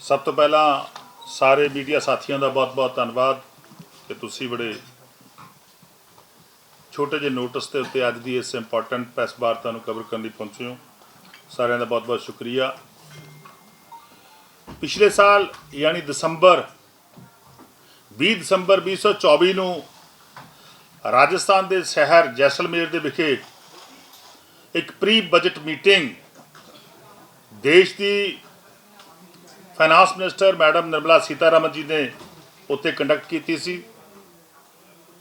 ਸਭ ਤੋਂ ਪਹਿਲਾਂ ਸਾਰੇ ਮੀਡੀਆ ਸਾਥੀਆਂ ਦਾ ਬਹੁਤ-ਬਹੁਤ ਧੰਨਵਾਦ ਕਿ ਤੁਸੀਂ ਬੜੇ ਛੋਟੇ ਜਿਹੇ ਨੋਟਿਸ ਦੇ ਉੱਤੇ ਅੱਜ ਦੀ ਇਸ ਇੰਪੋਰਟੈਂਟ ਪ੍ਰੈਸ ਵਾਰਤਾ ਨੂੰ ਕਵਰ ਕਰਨ ਲਈ ਪਹੁੰਚੇ ਹੋ। ਸਾਰਿਆਂ ਦਾ ਬਹੁਤ-ਬਹੁਤ ਸ਼ੁਕਰੀਆ। ਪਿਛਲੇ ਸਾਲ ਯਾਨੀ ਦਸੰਬਰ 20 ਦਸੰਬਰ 2024 ਨੂੰ ਰਾਜਸਥਾਨ ਦੇ ਸ਼ਹਿਰ ਜੈਸਲਮੇਰ ਦੇ ਵਿਖੇ ਇੱਕ ਪ੍ਰੀ ਬਜਟ ਮੀਟਿੰਗ ਦੇਸ਼ ਦੀ finance minister madam Nirmala Sitharaman ji ਨੇ ਉੱਥੇ ਕੰਡਕਟ ਕੀਤੀ ਸੀ।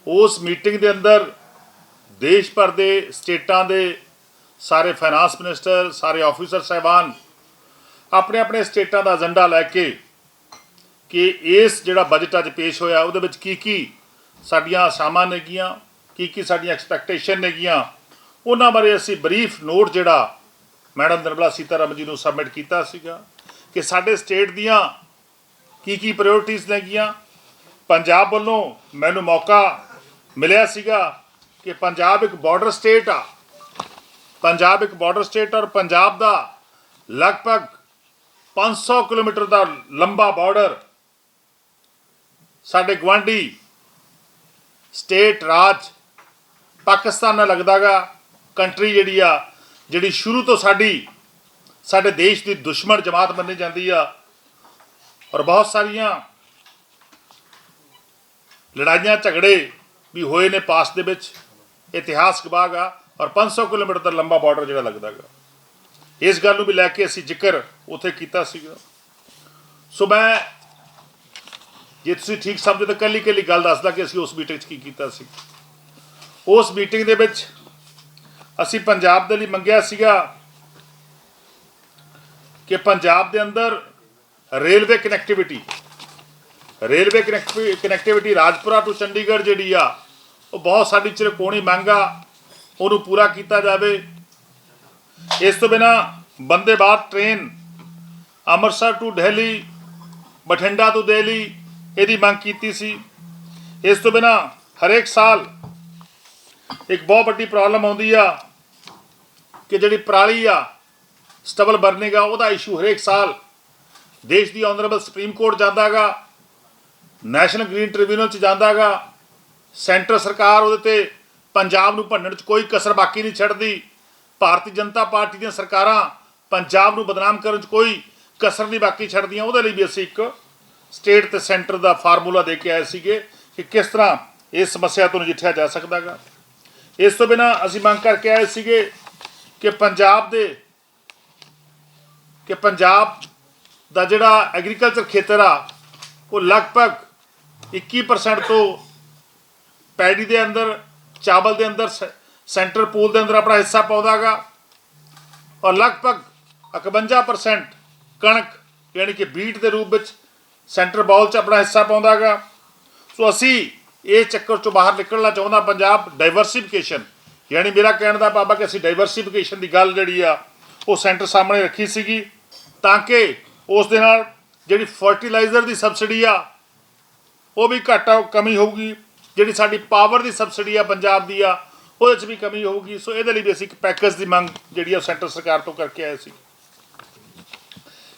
ਉਸ ਮੀਟਿੰਗ ਦੇ ਅੰਦਰ ਦੇਸ਼ ਭਰ ਦੇ ਸਟੇਟਾਂ ਦੇ ਸਾਰੇ ਫਾਈਨਾਂਸ ਮਿਨਿਸਟਰ ਸਾਰੇ ਆਫੀਸਰ ਸਹਿਬਾਨ ਆਪਣੇ ਆਪਣੇ ਸਟੇਟਾਂ ਦਾ ਏਜੰਡਾ ਲੈ ਕੇ ਕਿ ਇਸ ਜਿਹੜਾ ਬਜਟ ਅੱਜ ਪੇਸ਼ ਹੋਇਆ, ਉਹਦੇ ਵਿੱਚ ਕੀ ਕੀ ਸਾਡੀਆਂ ਆਸਾਮਾਂ ਨੇਗੀਆਂ ਕੀ ਕੀ ਸਾਡੀਆਂ ਐਕਸਪੈਕਟੇਸ਼ਨ ਨੇਗੀਆਂ ਉਹਨਾਂ ਬਾਰੇ ਅਸੀਂ ਬਰੀਫ ਨੋਟ ਜਿਹੜਾ ਮੈਡਮ ਨਿਰਮਲਾ ਸੀਤਾਰਮਨ ਜੀ ਨੂੰ ਸਬਮਿਟ ਕੀਤਾ ਸੀਗਾ। ਕਿ ਸਾਡੇ ਸਟੇਟ ਦੀਆਂ ਕੀ ਕੀ ਪ੍ਰਾਇੋਰਟੀਆਂ ਨੇਗੀਆਂ। ਪੰਜਾਬ ਵੱਲੋਂ ਮੈਨੂੰ ਮੌਕਾ ਮਿਲਿਆ ਸੀਗਾ ਕਿ ਪੰਜਾਬ ਇੱਕ ਬਾਰਡਰ ਸਟੇਟ ਆ। ਪੰਜਾਬ ਇੱਕ ਬਾਰਡਰ ਸਟੇਟ ਔਰ ਪੰਜਾਬ ਦਾ ਲਗਭਗ 500 ਕਿਲੋਮੀਟਰ ਦਾ ਲੰਬਾ ਬਾਰਡਰ ਸਾਡੇ ਗਵਾਂਢੀ ਸਟੇਟ, ਰਾਜ, ਪਾਕਿਸਤਾਨ ਨਾਲ ਲੱਗਦਾਗਾ ਕੰਟਰੀ ਜਿਹੜੀ ਆ, ਜਿਹੜੀ ਸ਼ੁਰੂ ਤੋਂ ਸਾਡੀ ਸਾਡੇ ਦੇਸ਼ ਦੀ ਦੁਸ਼ਮਣ ਜਮਾਤ ਮੰਨੀ ਜਾਂਦੀ ਆ ਔਰ ਬਹੁਤ ਸਾਰੀਆਂ ਲੜਾਈਆਂ ਝਗੜੇ ਵੀ ਹੋਏ ਨੇ ਪਾਸ ਦੇ ਵਿੱਚ ਇਤਿਹਾਸ ਗਵਾਹ ਆ ਔਰ 500 ਕਿਲੋਮੀਟਰ ਦਾ ਲੰਬਾ ਬਾਰਡਰ ਜਿਹੜਾ ਲੱਗਦਾਗਾ ਇਸ ਗੱਲ ਨੂੰ ਵੀ ਲੈ ਕੇ ਅਸੀਂ ਜ਼ਿਕਰ ਉੱਥੇ ਕੀਤਾ ਸੀਗਾ। ਸੋ ਮੈਂ, ਜੇ ਤੁਸੀਂ ਠੀਕ ਸਮਝੋ ਤਾਂ ਕੱਲੀ ਕੱਲੀ ਗੱਲ ਦੱਸਦਾ ਕਿ ਅਸੀਂ ਉਸ ਮੀਟਿੰਗ 'ਚ ਕੀ ਕੀਤਾ ਸੀ। ਉਸ ਮੀਟਿੰਗ ਦੇ ਵਿੱਚ ਅਸੀਂ ਪੰਜਾਬ ਦੇ ਲਈ ਮੰਗਿਆ ਸੀਗਾ। ਕਿ ਪੰਜਾਬ ਦੇ ਅੰਦਰ railway connectivity railway connectivity Rajpura ਤੋਂ ਚੰਡੀਗੜ੍ਹ ਜਿਹੜੀ ਆ, ਉਹ ਬਹੁਤ ਸਾਡੀ ਚਿਰਕੋਣੀ ਮੰਗ ਆ, ਉਹਨੂੰ ਪੂਰਾ ਕੀਤਾ ਜਾਵੇ। ਇਸ ਤੋਂ ਬਿਨਾ ਬੰਦੇ ਭਾਰਤ ਟ੍ਰੇਨ ਅੰਮ੍ਰਿਤਸਰ ਟੂ ਦਿੱਲੀ, ਬਠਿੰਡਾ ਤੋਂ ਦਿੱਲੀ, ਇਹਦੀ ਮੰਗ ਕੀਤੀ ਸੀ। ਇਸ ਤੋਂ ਬਿਨਾ ਹਰੇਕ ਸਾਲ ਇੱਕ ਬਹੁਤ ਵੱਡੀ ਪ੍ਰੋਬਲਮ ਆਉਂਦੀ ਆ ਕਿ ਜਿਹੜੀ ਪਰਾਲੀ ਆ ਸਟਬਲ ਬਰਨੇਗਾ, ਉਹਦਾ ਇਸ਼ੂ ਹਰੇਕ ਸਾਲ ਦੇਸ਼ ਦੀ ਆਨਰੇਬਲ ਸੁਪਰੀਮ ਕੋਰਟ ਜਾਂਦਾਗਾ ਨੈਸ਼ਨਲ ਗ੍ਰੀਨ ਟ੍ਰਿਬਿਊਨਲ ਚ ਜਾਂਦਾਗਾ ਸੈਂਟਰ ਸਰਕਾਰ ਉਹਦੇ ਤੇ ਪੰਜਾਬ ਨੂੰ ਭੰਨਣ ਚ ਕੋਈ ਕਸਰ ਬਾਕੀ ਨਹੀਂ ਛੱਡਦੀ, ਭਾਰਤੀ ਜਨਤਾ ਪਾਰਟੀ ਦੀਆਂ ਸਰਕਾਰਾਂ ਪੰਜਾਬ ਨੂੰ ਬਦਨਾਮ ਕਰਨ ਚ ਕੋਈ ਕਸਰ ਨਹੀਂ ਬਾਕੀ ਛੱਡਦੀਆਂ, ਉਹਦੇ ਲਈ ਵੀ ਅਸੀਂ ਇੱਕ ਸਟੇਟ ਤੇ ਸੈਂਟਰ ਦਾ ਫਾਰਮੂਲਾ ਦੇ ਕੇ ਆਏ ਸੀਗੇ ਕਿ ਕਿਸ ਤਰ੍ਹਾਂ ਇਸ ਸਮੱਸਿਆ ਤੋਂ ਨਜਿੱਠਿਆ ਜਾ ਸਕਦਾਗਾ। ਇਸ ਤੋਂ ਬਿਨਾ ਅਸੀਂ ਮੰਗ ਕਰਕੇ ਆਏ ਸੀਗੇ ਕਿ ਪੰਜਾਬ ਦੇ ਕਿ ਪੰਜਾਬ ਦਾ ਜਿਹੜਾ ਐਗਰੀਕਲਚਰ ਖੇਤਰ ਆ, ਉਹ ਲਗਭਗ 21% ਤੋਂ ਪੈਡੀ ਦੇ ਅੰਦਰ, ਚਾਵਲ ਦੇ ਅੰਦਰ, ਸ- ਸੈਂਟਰ ਪੂਲ ਦੇ ਅੰਦਰ ਆਪਣਾ ਹਿੱਸਾ ਪਾਉਂਦਾਗਾ ਔਰ ਲਗਭਗ 51% ਕਣਕ, ਯਾਨੀ ਕਿ ਬੀਟ ਦੇ ਰੂਪ ਵਿੱਚ ਸੈਂਟਰ ਬਾਉਲ 'ਚ ਆਪਣਾ ਹਿੱਸਾ ਪਾਉਂਦਾਗਾ ਸੋ ਅਸੀਂ ਇਹ ਚੱਕਰ ਚੋਂ ਬਾਹਰ ਨਿਕਲਣਾ ਚਾਹੁੰਦਾ, ਪੰਜਾਬ ਡਾਈਵਰਸਿਫਿਕੇਸ਼ਨ ਯਾਨੀ ਮੇਰਾ ਕਹਿਣ ਦਾ ਬਾਬਾ ਕਿ ਅਸੀਂ ਡਾਈਵਰਸਿਫਿਕੇਸ਼ਨ ਦੀ ਗੱਲ ਜਿਹੜੀ ਆ, ਉਹ ਸੈਂਟਰ ਸਾਹਮਣੇ ਰੱਖੀ ਸੀਗੀ। ਤਾਂ ਕਿ ਉਸ ਦੇ ਨਾਲ ਜਿਹੜੀ ਫਰਟੀਲਾਈਜ਼ਰ ਦੀ ਸਬਸਿਡੀ ਆ, ਉਹ ਵੀ ਘਾਟਾ ਕਮੀ ਹੋਊਗੀ। ਜਿਹੜੀ ਸਾਡੀ ਪਾਵਰ ਦੀ ਸਬਸਿਡੀ ਆ ਪੰਜਾਬ ਦੀ ਆ, ਉਹਦੇ 'ਚ ਵੀ ਕਮੀ ਹੋਊਗੀ। ਸੋ ਇਹਦੇ ਲਈ ਵੀ ਅਸੀਂ ਇੱਕ ਪੈਕੇਜ ਦੀ ਮੰਗ ਜਿਹੜੀ ਆ ਸੈਂਟਰ ਸਰਕਾਰ ਤੋਂ ਕਰਕੇ ਆਏ ਸੀ।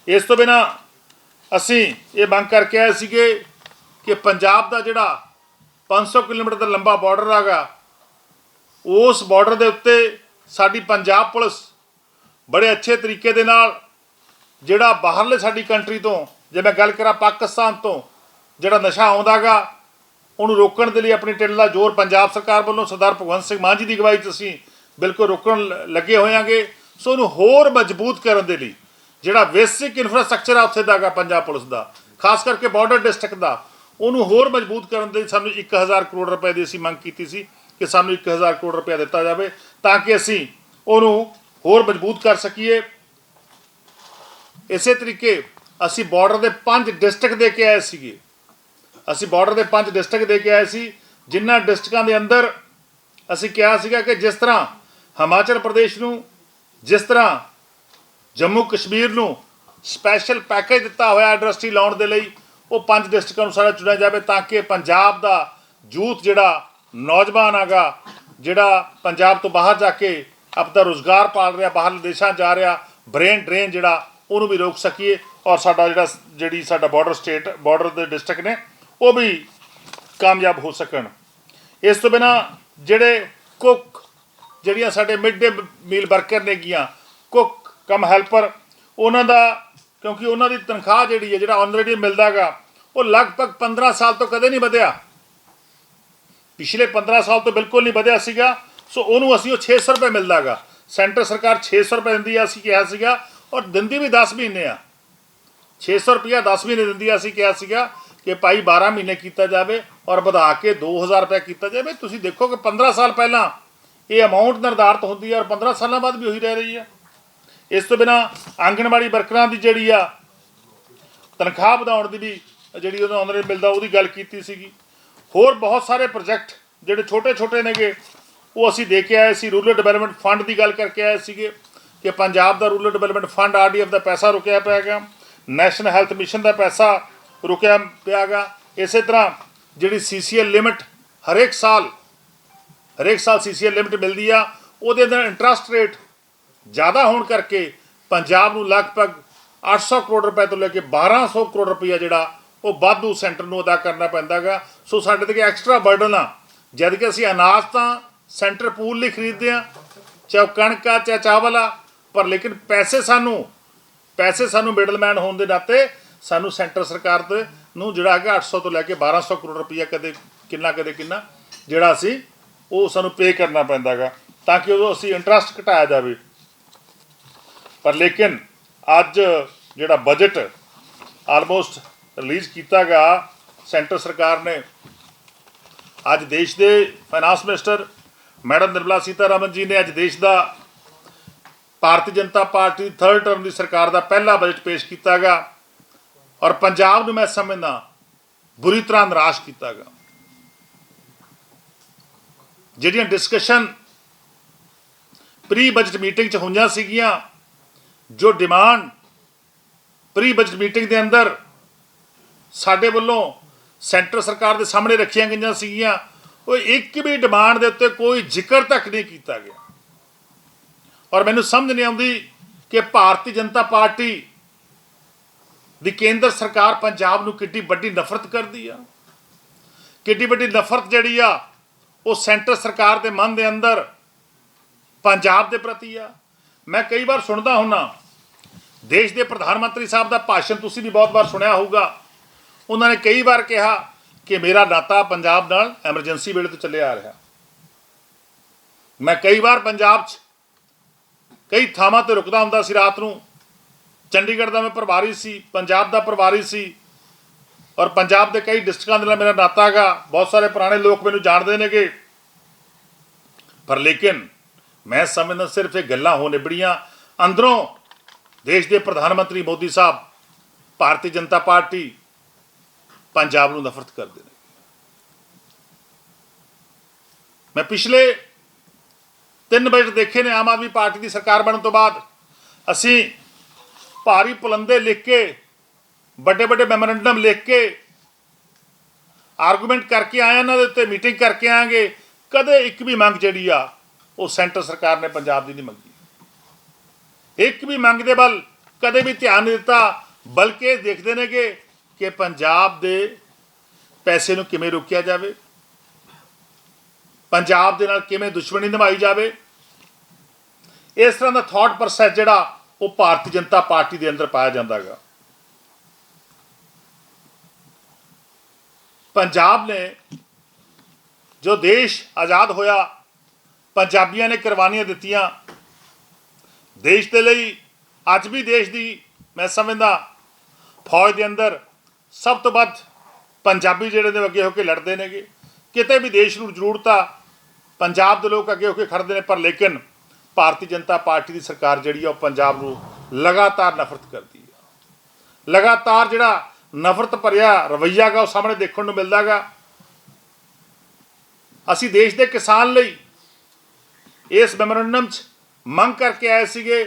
ਇਸ ਤੋਂ ਬਿਨਾ ਅਸੀਂ ਇਹ ਮੰਗ ਕਰਕੇ ਆਏ ਸੀਗੇ ਕਿ ਪੰਜਾਬ ਦਾ ਜਿਹੜਾ 500 ਕਿਲੋਮੀਟਰ ਦਾ ਲੰਬਾ ਬਾਰਡਰ ਹੈਗਾ ਉਸ ਬਾਰਡਰ ਦੇ ਉੱਤੇ ਸਾਡੀ ਪੰਜਾਬ ਪੁਲਿਸ ਬੜੇ ਅੱਛੇ ਤਰੀਕੇ ਦੇ ਨਾਲ ਜਿਹੜਾ ਬਾਹਰਲੇ ਸਾਡੀ ਕੰਟਰੀ ਤੋਂ, ਜੇ ਮੈਂ ਗੱਲ ਕਰਾਂ ਪਾਕਿਸਤਾਨ ਤੋਂ, ਜਿਹੜਾ ਨਸ਼ਾ ਆਉਂਦਾਗਾ, ਉਹਨੂੰ ਰੋਕਣ ਦੇ ਲਈ ਆਪਣੀ ਟਿੱਲ ਦਾ ਜ਼ੋਰ ਪੰਜਾਬ ਸਰਕਾਰ ਵੱਲੋਂ ਸਰਦਾਰ ਭਗਵੰਤ ਸਿੰਘ ਮਾਨ ਜੀ ਦੀ ਅਗਵਾਈ 'ਚ ਅਸੀਂ ਬਿਲਕੁਲ ਰੋਕਣ ਲ- ਲੱਗੇ ਹੋਇਆਂਗੇ ਸੋ ਉਹਨੂੰ ਹੋਰ ਮਜ਼ਬੂਤ ਕਰਨ ਦੇ ਲਈ, ਜਿਹੜਾ ਬੇਸਿਕ ਇਨਫਰਾਸਟ੍ਰਕਚਰ ਆ ਉੱਥੇ ਦਾਗਾ ਪੰਜਾਬ ਪੁਲਿਸ ਦਾ, ਖਾਸ ਕਰਕੇ ਬਾਰਡਰ ਡਿਸਟ੍ਰਿਕਟ ਦਾ, ਉਹਨੂੰ ਹੋਰ ਮਜ਼ਬੂਤ ਕਰਨ ਦੇ ਲਈ ਸਾਨੂੰ 1000 ਕਰੋੜ ਰੁਪਏ ਦੀ ਅਸੀਂ ਮੰਗ ਕੀਤੀ ਸੀ ਕਿ ਸਾਨੂੰ 1000 ਕਰੋੜ ਰੁਪਏ ਦਿੱਤਾ ਜਾਵੇ, ਤਾਂ ਕਿ ਅਸੀਂ ਉਹਨੂੰ ਹੋਰ ਮਜ਼ਬੂਤ ਕਰ ਸਕੀਏ। ਇਸੇ ਤਰੀਕੇ ਅਸੀਂ ਬਾਰਡਰ ਦੇ ਪੰਜ ਡਿਸਟ੍ਰਿਕਟ ਦੇ ਕੇ ਆਏ ਸੀਗੇ। ਅਸੀਂ ਬਾਰਡਰ ਦੇ ਪੰਜ ਡਿਸਟ੍ਰਿਕਟ ਦੇ ਕੇ ਆਏ ਸੀ। ਜਿਨ੍ਹਾਂ ਡਿਸਟ੍ਰਿਕਾਂ ਦੇ ਅੰਦਰ ਅਸੀਂ ਕਿਹਾ ਸੀਗਾ ਕਿ ਜਿਸ ਤਰ੍ਹਾਂ ਹਿਮਾਚਲ ਪ੍ਰਦੇਸ਼ ਨੂੰ, ਜਿਸ ਤਰ੍ਹਾਂ ਜੰਮੂ ਕਸ਼ਮੀਰ ਨੂੰ ਸਪੈਸ਼ਲ ਪੈਕੇਜ ਦਿੱਤਾ ਹੋਇਆ ਇੰਡਸਟਰੀ ਲਾਉਣ ਦੇ ਲਈ, ਉਹ ਪੰਜ ਡਿਸਟ੍ਰਿਕਾਂ ਨੂੰ ਸਾਰਾ ਚੁਣਿਆ ਜਾਵੇ ਤਾਂ ਕਿ ਪੰਜਾਬ ਦਾ ਯੂਥ ਜਿਹੜਾ ਨੌਜਵਾਨ ਹੈਗਾ, ਜਿਹੜਾ ਪੰਜਾਬ ਤੋਂ ਬਾਹਰ ਜਾ ਕੇ ਆਪਦਾ ਰੋਜ਼ਗਾਰ ਪਾਲ ਰਿਹਾ, ਬਾਹਰਲੇ ਦੇਸ਼ਾਂ ਜਾ ਰਿਹਾ ਬ੍ਰੇਨ ਡਰੇਨ ਜਿਹੜਾ ਉਹਨੂੰ ਵੀ ਰੋਕ ਸਕੀਏ ਔਰ ਸਾਡਾ ਜਿਹੜਾ ਜਿਹੜੀ ਸਾਡਾ ਬਾਰਡਰ ਸਟੇਟ ਬਾਰਡਰ ਦੇ ਡਿਸਟ੍ਰਿਕਟ ਨੇ, ਉਹ ਵੀ ਕਾਮਯਾਬ ਹੋ ਸਕਣ। ਇਸ ਤੋਂ ਬਿਨਾ ਜਿਹੜੇ ਕੁੱਕ, ਜਿਹੜੀਆਂ ਸਾਡੇ ਮਿਡ ਡੇ ਮੀਲ ਵਰਕਰ ਨੇ ਗੀਆਂ, ਕੁੱਕ, ਕਮ ਹੈਲਪਰ, ਉਹਨਾਂ ਦਾ, ਕਿਉਂਕਿ ਉਹਨਾਂ ਦੀ ਤਨਖਾਹ ਜਿਹੜੀ ਹੈ, ਜਿਹੜਾ ਆਲਰੇਡੀ ਮਿਲਦਾਗਾ, ਉਹ ਲਗਭਗ 15 ਸਾਲ ਤੋਂ ਕਦੇ ਨਹੀਂ ਵਧਿਆ। ਪਿਛਲੇ 15 ਸਾਲ ਤੋਂ ਬਿਲਕੁਲ ਨਹੀਂ ਵਧਿਆ ਸੀਗਾ, ਸੋ ਉਹਨੂੰ ਅਸੀਂ ਉਹ 600 ਰੁਪਏ ਮਿਲਦਾਗਾ। ਸੈਂਟਰ ਸਰਕਾਰ 600 ਰੁਪਏ ਦਿੰਦੀ ਆ, ਅਸੀਂ ਕਿਹਾ ਸੀਗਾ ਔਰ ਦਿੰਦੀ ਵੀ 10 ਮਹੀਨੇ ਆ। 600 ਰੁਪਿਆ 10 ਮਹੀਨੇ ਦਿੰਦੀ ਆ, ਅਸੀਂ ਕਿਹਾ ਸੀਗਾ ਕਿ ਭਾਈ 12 ਮਹੀਨੇ ਕੀਤਾ ਜਾਵੇ ਔਰ ਵਧਾ ਕੇ 2000 ਰੁਪਏ ਕੀਤਾ ਜਾਵੇ। ਤੁਸੀਂ ਦੇਖੋ ਕਿ 15 ਸਾਲ ਪਹਿਲਾਂ ਇਹ ਅਮਾਉਂਟ ਨਿਰਧਾਰਤ ਹੁੰਦੀ ਹੈ ਔਰ 15 ਸਾਲਾਂ ਬਾਅਦ ਵੀ ਉਹੀ ਰਹਿ ਰਹੀ ਹੈ ਇਸ ਤੋਂ ਬਿਨਾ ਆਂਗਣਵਾੜੀ ਵਰਕਰਾਂ ਦੀ ਜਿਹੜੀ ਆ ਤਨਖਾਹ ਵਧਾਉਣ ਦੀ ਵੀ ਜਿਹੜੀ ਉਹਨਾਂ ਨੂੰ ਮਿਲਦਾ, ਉਹਦੀ ਗੱਲ ਕੀਤੀ ਸੀਗੀ। ਹੋਰ ਬਹੁਤ ਸਾਰੇ ਪ੍ਰੋਜੈਕਟ ਜਿਹੜੇ ਛੋਟੇ ਛੋਟੇ ਨੇਗੇ, ਉਹ ਅਸੀਂ ਦੇ ਕੇ ਆਏ ਸੀ। ਰੂਰਲ ਡਿਵੈਲਪਮੈਂਟ ਫੰਡ ਦੀ ਗੱਲ ਕਰਕੇ ਆਏ ਸੀਗੇ। ਕਿ ਪੰਜਾਬ ਦਾ ਰੂਰਲ ਡਿਵੈਲਪਮੈਂਟ ਫੰਡ ਆਰਡੀਐਫ ਦਾ ਪੈਸਾ ਰੁਕਿਆ ਪਿਆ ਹੈਗਾ, ਨੈਸ਼ਨਲ ਹੈਲਥ ਮਿਸ਼ਨ ਦਾ ਪੈਸਾ ਰੁਕਿਆ ਪਿਆ ਹੈਗਾ। ਇਸੇ ਤਰ੍ਹਾਂ ਜਿਹੜੀ ਸੀਸੀਐਲ ਲਿਮਿਟ ਹਰੇਕ ਸਾਲ ਹਰੇਕ ਸਾਲ ਸੀਸੀਐਲ ਲਿਮਿਟ ਮਿਲਦੀ ਆ, ਉਹਦੇ ਅੰਦਰ ਇੰਟਰਸਟ ਰੇਟ ਜ਼ਿਆਦਾ ਹੋਣ ਕਰਕੇ ਪੰਜਾਬ ਨੂੰ ਲਗਭਗ 800 ਕਰੋੜ ਰੁਪਏ ਤੋਂ ਲੈ ਕੇ 1200 ਕਰੋੜ ਰੁਪਈਆ ਜਿਹੜਾ, ਉਹ ਵਾਧੂ ਸੈਂਟਰ ਨੂੰ ਅਦਾ ਕਰਨਾ ਪੈਂਦਾਗਾ ਸੋ ਸਾਡੇ ਤੇ ਐਕਸਟਰਾ ਬਰਡਨ ਆ, ਜਦ ਕਿ ਅਸੀਂ ਅਨਾਜ ਤਾਂ ਸੈਂਟਰ ਪੂਲ ਲਈ ਖਰੀਦਦੇ ਆ, ਚਾਹੇ ਉਹ ਕਣਕ ਆ, ਚਾਹੇ ਚਾਵਲ ਆ ਪਰ ਲੇਕਿਨ ਪੈਸੇ ਸਾਨੂੰ ਪੈਸੇ ਸਾਨੂੰ ਮਿਡਲਮੈਨ ਹੋਣ ਦੇ ਨਾਤੇ ਸਾਨੂੰ ਸੈਂਟਰ ਸਰਕਾਰ ਦੇ ਨੂੰ ਜਿਹੜਾ ਹੈਗਾ 800 ਤੋਂ ਲੈ ਕੇ 1200 ਕਰੋੜ ਰੁਪਈਆ ਕਦੇ ਕਿੰਨਾ ਕਦੇ ਕਿੰਨਾ ਜਿਹੜਾ ਅਸੀਂ ਉਹ ਸਾਨੂੰ ਪੇ ਕਰਨਾ ਪੈਂਦਾ ਪੈਂਦਾਗਾ ਤਾਂ ਕਿ ਉਹ ਅਸੀਂ ਇੰਟਰਸਟ ਘਟਾਇਆ ਜਾਵੇ। ਪਰ ਲੇਕਿਨ ਅੱਜ ਜਿਹੜਾ ਬਜਟ ਆਲਮੋਸਟ ਰਿਲੀਜ਼ ਕੀਤਾ ਕੀਤਾਗਾ ਸੈਂਟਰ ਸਰਕਾਰ ਨੇ, ਅੱਜ ਦੇਸ਼ ਦੇ finance minister madam Nirmala Sitharaman ji ਨੇ ਅੱਜ ਦੇਸ਼ ਦਾ Bharatiya Janata party third term ਦੀ ਸਰਕਾਰ ਦਾ ਪਹਿਲਾ ਬਜਟ ਪੇਸ਼ ਕੀਤਾਗਾ ਔਰ ਪੰਜਾਬ ਨੂੰ ਮੈਂ ਸਮਝਦਾ ਬੁਰੀ ਤਰ੍ਹਾਂ ਨਿਰਾਸ਼ ਕੀਤਾਗਾ। ਜਿਹੜੀਆਂ ਡਿਸਕਸ਼ਨ ਪ੍ਰੀ ਬਜਟ ਮੀਟਿੰਗ ਚ ਹੋਈਆਂ ਸੀਗੀਆਂ, ਜੋ ਡਿਮਾਂਡ ਪ੍ਰੀ ਬਜਟ ਮੀਟਿੰਗ ਦੇ ਅੰਦਰ ਸਾਡੇ ਵੱਲੋਂ ਸੈਂਟਰ ਸਰਕਾਰ ਦੇ ਸਾਹਮਣੇ ਰੱਖੀਆਂ ਗਈਆਂ ਸੀਗੀਆਂ, ਉਹ ਇੱਕ ਵੀ ਡਿਮਾਂਡ ਦੇ ਉੱਤੇ ਕੋਈ ਜ਼ਿਕਰ ਤੱਕ ਨਹੀਂ ਕੀਤਾ ਗਿਆ। ਔਰ ਮੈਨੂੰ ਸਮਝ ਨਹੀਂ ਆਉਂਦੀ ਕਿ ਭਾਰਤੀ ਜਨਤਾ ਪਾਰਟੀ ਦੀ ਕੇਂਦਰ ਸਰਕਾਰ ਪੰਜਾਬ ਨੂੰ ਕਿੱਡੀ ਵੱਡੀ ਨਫ਼ਰਤ ਕਰਦੀ ਆ। ਕਿੱਡੀ ਵੱਡੀ ਨਫ਼ਰਤ ਜਿਹੜੀ ਆ, ਉਹ ਸੈਂਟਰ ਸਰਕਾਰ ਦੇ ਮਨ ਦੇ ਅੰਦਰ ਪੰਜਾਬ ਦੇ ਪ੍ਰਤੀ ਆ। ਮੈਂ ਕਈ ਵਾਰ ਸੁਣਦਾ ਹੁੰਨਾ, ਦੇਸ਼ ਦੇ ਪ੍ਰਧਾਨ ਮੰਤਰੀ ਸਾਹਿਬ ਦਾ ਭਾਸ਼ਣ ਤੁਸੀਂ ਵੀ ਬਹੁਤ ਵਾਰ ਸੁਣਿਆ ਹੋਊਗਾ। ਉਹਨਾਂ ਨੇ ਕਈ ਵਾਰ ਕਿਹਾ ਕਿ ਮੇਰਾ ਨਾਤਾ ਪੰਜਾਬ ਨਾਲ ਐਮਰਜੈਂਸੀ ਵੇਲੇ ਤੋਂ ਚੱਲਿਆ ਆ ਰਿਹਾ। ਮੈਂ ਕਈ ਵਾਰ ਪੰਜਾਬ 'ਚ ਕਈ ਥਾਵਾਂ ਤੇ ਰੁਕਦਾ ਹੁੰਦਾ ਸੀ ਰਾਤ ਨੂੰ। ਚੰਡੀਗੜ੍ਹ ਦਾ ਮੈਂ ਪ੍ਰਭਾਰੀ ਸੀ, ਪੰਜਾਬ ਦਾ ਪ੍ਰਭਾਰੀ ਸੀ ਔਰ ਪੰਜਾਬ ਦੇ ਕਈ ਡਿਸਟ੍ਰਿਕਟਾਂ ਦੇ ਨਾਲ ਮੇਰਾ ਨਾਤਾ ਹੈਗਾ, ਬਹੁਤ ਸਾਰੇ ਪੁਰਾਣੇ ਲੋਕ ਮੈਨੂੰ ਜਾਣਦੇ ਨੇਗੇ। ਪਰ ਲੇਕਿਨ ਮੈਂ ਸਮਝਦਾ ਸਿਰਫ ਇਹ ਗੱਲਾਂ ਹੋ ਨਿਬੜੀਆਂ। ਅੰਦਰੋਂ ਦੇਸ਼ ਦੇ ਪ੍ਰਧਾਨ ਮੰਤਰੀ ਮੋਦੀ ਸਾਹਿਬ, ਭਾਰਤੀ ਜਨਤਾ ਪਾਰਟੀ ਪੰਜਾਬ ਨੂੰ ਨਫ਼ਰਤ ਕਰਦੇ ਨੇ। ਮੈਂ ਪਿਛਲੇ ਤਿੰਨ ਬਜਟ ਦੇਖੇ ਨੇ ਆਮ ਆਦਮੀ ਪਾਰਟੀ ਦੀ ਸਰਕਾਰ ਬਣਨ ਤੋਂ ਬਾਅਦ। ਅਸੀਂ ਭਾਰੀ ਪੁਲੰਦੇ ਲਿਖ ਕੇ, ਵੱਡੇ ਵੱਡੇ ਮੈਮੋਰੈਂਡਮ ਲਿਖ ਕੇ, ਆਰਗੂਮੈਂਟ ਕਰਕੇ ਆਏ ਇਹਨਾਂ ਦੇ ਉੱਤੇ ਮੀਟਿੰਗ ਕਰਕੇ ਆਵਾਂਗੇ। ਕਦੇ ਇੱਕ ਵੀ ਮੰਗ ਜਿਹੜੀ ਆ, ਉਹ ਸੈਂਟਰ ਸਰਕਾਰ ਨੇ ਪੰਜਾਬ ਦੀ ਨਹੀਂ ਮੰਗੀ। ਇੱਕ ਵੀ ਮੰਗ ਦੇ ਵੱਲ ਕਦੇ ਵੀ ਧਿਆਨ ਨਹੀਂ ਦਿੱਤਾ, ਬਲਕਿ ਇਹ ਦੇਖਦੇ ਨੇਗੇ ਕਿ ਪੰਜਾਬ ਦੇ ਪੈਸੇ ਨੂੰ ਕਿਵੇਂ ਰੋਕਿਆ ਜਾਵੇ, ਪੰਜਾਬ ਦੇ ਨਾਲ ਕਿਵੇਂ ਦੁਸ਼ਮਣੀ ਨਿਭਾਈ ਜਾਵੇ ਇਸ ਤਰ੍ਹਾਂ ਦਾ ਥਾਟ ਪ੍ਰੋਸੈਸ ਜਿਹੜਾ ਉਹ ਭਾਰਤੀ ਜਨਤਾ ਪਾਰਟੀ ਦੇ ਅੰਦਰ ਪਾਇਆ ਜਾਂਦਾ ਹੈਗਾ ਪੰਜਾਬ ਨੇ ਜੋ ਦੇਸ਼ ਆਜ਼ਾਦ ਹੋਇਆ, ਪੰਜਾਬੀਆਂ ਨੇ ਕੁਰਬਾਨੀਆਂ ਦਿੱਤੀਆਂ। ਦੇਸ਼ ਦੇ ਲਈ ਅੱਜ ਵੀ ਦੇਸ਼ ਦੀ ਮੈਂ ਸਮਝਦਾ ਫੌਜ ਦੇ ਅੰਦਰ ਸਭ ਤੋਂ ਵੱਧ ਪੰਜਾਬੀ ਜਿਹੜੇ ਨੇ ਅੱਗੇ ਹੋ ਕੇ ਲੜਦੇ ਨੇਗੇ। ਕਿਤੇ ਵੀ ਦੇਸ਼ ਨੂੰ ਜ਼ਰੂਰਤ ਆ, ਪੰਜਾਬ ਦੇ ਲੋਕ ਅੱਗੇ ਹੋ ਕੇ ਖੜਦੇ ਨੇ, ਪਰ ਲੇਕਿਨ ਭਾਰਤੀ ਜਨਤਾ ਪਾਰਟੀ ਦੀ ਸਰਕਾਰ ਜਿਹੜੀ ਆ ਉਹ ਪੰਜਾਬ ਨੂੰ ਲਗਾਤਾਰ ਨਫ਼ਰਤ ਕਰਦੀ ਆ। ਲਗਾਤਾਰ ਜਿਹੜਾ ਨਫ਼ਰਤ ਭਰਿਆ ਰਵੱਈਆ ਗਾ ਉਹ ਸਾਹਮਣੇ ਦੇਖਣ ਨੂੰ ਮਿਲਦਾਗਾ ਅਸੀਂ ਦੇਸ਼ ਦੇ ਕਿਸਾਨ ਲਈ ਇਸ ਮੈਮੋਰੰਡਮ 'ਚ ਮੰਗ ਕਰਕੇ ਆਏ ਸੀਗੇ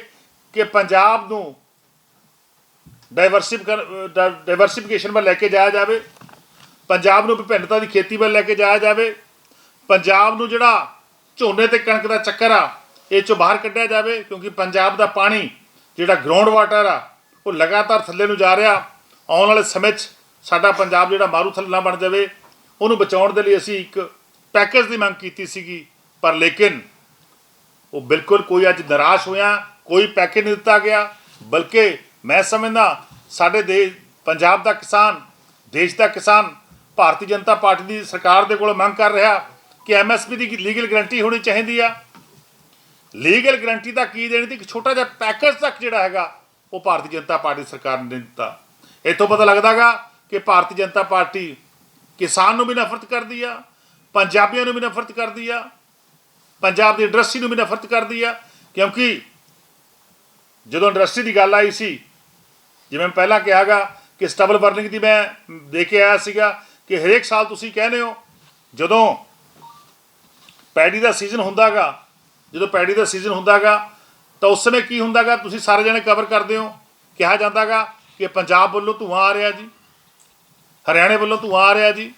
ਕਿ ਪੰਜਾਬ ਨੂੰ ਡਾਈਵਰਸਿਫਿਕੇਸ਼ਨ ਵੱਲ ਲੈ ਕੇ ਜਾਇਆ ਜਾਵੇ। ਪੰਜਾਬ ਨੂੰ ਵਿਭਿੰਨਤਾ ਦੀ ਖੇਤੀ ਵੱਲ ਲੈ ਕੇ ਜਾਇਆ ਜਾਵੇ। ਪੰਜਾਬ ਨੂੰ ਜਿਹੜਾ ਝੋਨੇ ਤੇ ਕਣਕ ਦਾ ਚੱਕਰ ਆ ਇਹ ਚੋਂ ਬਾਹਰ ਕੱਢਿਆ ਜਾਵੇ, ਕਿਉਂਕਿ ਪੰਜਾਬ ਦਾ ਪਾਣੀ ਜਿਹੜਾ ਗਰਾਊਂਡ ਵਾਟਰ ਆ, ਉਹ ਲਗਾਤਾਰ ਥੱਲੇ ਨੂੰ ਜਾ ਰਿਹਾ। ਆਉਣ ਵਾਲੇ ਸਮੇਂ 'ਚ ਸਾਡਾ ਪੰਜਾਬ ਜਿਹੜਾ ਮਾਰੂ ਥੱਲੇ ਨਾ ਬਣ ਜਾਵੇ, ਉਹਨੂੰ ਬਚਾਉਣ ਦੇ ਲਈ ਅਸੀਂ ਇੱਕ ਪੈਕੇਜ ਦੀ ਮੰਗ ਕੀਤੀ ਸੀਗੀ, ਪਰ ਲੇਕਿਨ ਉਹ ਬਿਲਕੁਲ ਕੋਈ ਅੱਜ ਨਿਰਾਸ਼ ਹੋਇਆ, ਕੋਈ ਪੈਕੇਜ ਨਹੀਂ ਦਿੱਤਾ ਗਿਆ, ਬਲਕਿ ਮੈਂ ਸਮਝਦਾ ਸਾਡੇ ਦੇ ਪੰਜਾਬ ਦਾ ਕਿਸਾਨ, ਦੇਸ਼ ਦਾ ਕਿਸਾਨ, ਭਾਰਤੀ ਜਨਤਾ ਪਾਰਟੀ ਦੀ ਸਰਕਾਰ ਦੇ ਕੋਲ ਮੰਗ ਕਰ ਰਿਹਾ ਕਿ ਐਮਐਸਪੀ ਦੀ ਲੀਗਲ ਗਰੰਟੀ ਹੋਣੀ ਚਾਹੀਦੀ ਆ। ਲੀਗਲ ਗਰੰਟੀ ਦਾ ਕੀ ਦੇਣੀ ਤੇ ਇੱਕ ਛੋਟਾ ਜਿਹਾ ਪੈਕੇਜ ਤੱਕ ਜਿਹੜਾ ਹੈਗਾ, ਉਹ ਭਾਰਤੀ ਜਨਤਾ ਪਾਰਟੀ ਸਰਕਾਰ ਨੇ ਦਿੱਤਾ। ਇੱਥੋਂ ਪਤਾ ਲੱਗਦਾਗਾ ਕਿ ਭਾਰਤੀ ਜਨਤਾ ਪਾਰਟੀ ਕਿਸਾਨ ਨੂੰ ਵੀ ਨਫ਼ਰਤ ਕਰਦੀ ਆ, ਪੰਜਾਬੀਆਂ ਨੂੰ ਵੀ ਨਫ਼ਰਤ ਕਰਦੀ ਆ, ਪੰਜਾਬ ਦੀ ਇੰਡਸਟਰੀ ਨੂੰ ਵੀ ਨਫ਼ਰਤ ਕਰਦੀ ਆ, ਕਿਉਂਕਿ ਜਦੋਂ ਇੰਡਸਟਰੀ ਦੀ ਗੱਲ ਆਈ ਸੀ, ਜਿਵੇਂ ਮੈਂ ਪਹਿਲਾਂ ਕਿਹਾਗਾ ਕਿ ਸਟਬਲ ਬਰਨਿੰਗ ਦੀ ਮੈਂ ਦੇ ਕੇ ਆਇਆ ਸੀਗਾ ਕਿ ਹਰੇਕ ਸਾਲ ਤੁਸੀਂ ਕਹਿੰਦੇ ਹੋ, ਜਦੋਂ ਪੈਡੀ ਦਾ ਸੀਜ਼ਨ ਹੁੰਦਾਗਾ ਜਦੋਂ ਪੈੜੀ ਦਾ ਸੀਜ਼ਨ ਹੁੰਦਾਗਾ, ਤਾਂ ਉਸ ਸਮੇਂ ਕੀ ਹੁੰਦਾਗਾ? ਤੁਸੀਂ ਸਾਰੇ ਜਣੇ ਕਵਰ ਕਰਦੇ ਹੋ। ਕਿਹਾ ਜਾਂਦਾਗਾ ਕਿ ਪੰਜਾਬ ਵੱਲੋਂ ਧੂਆਂ ਆ ਰਿਹਾ ਜੀ। ਹਰਿਆਣੇ ਵੱਲੋਂ ਧੂਆਂ ਆ ਰਿਹਾ ਜੀ।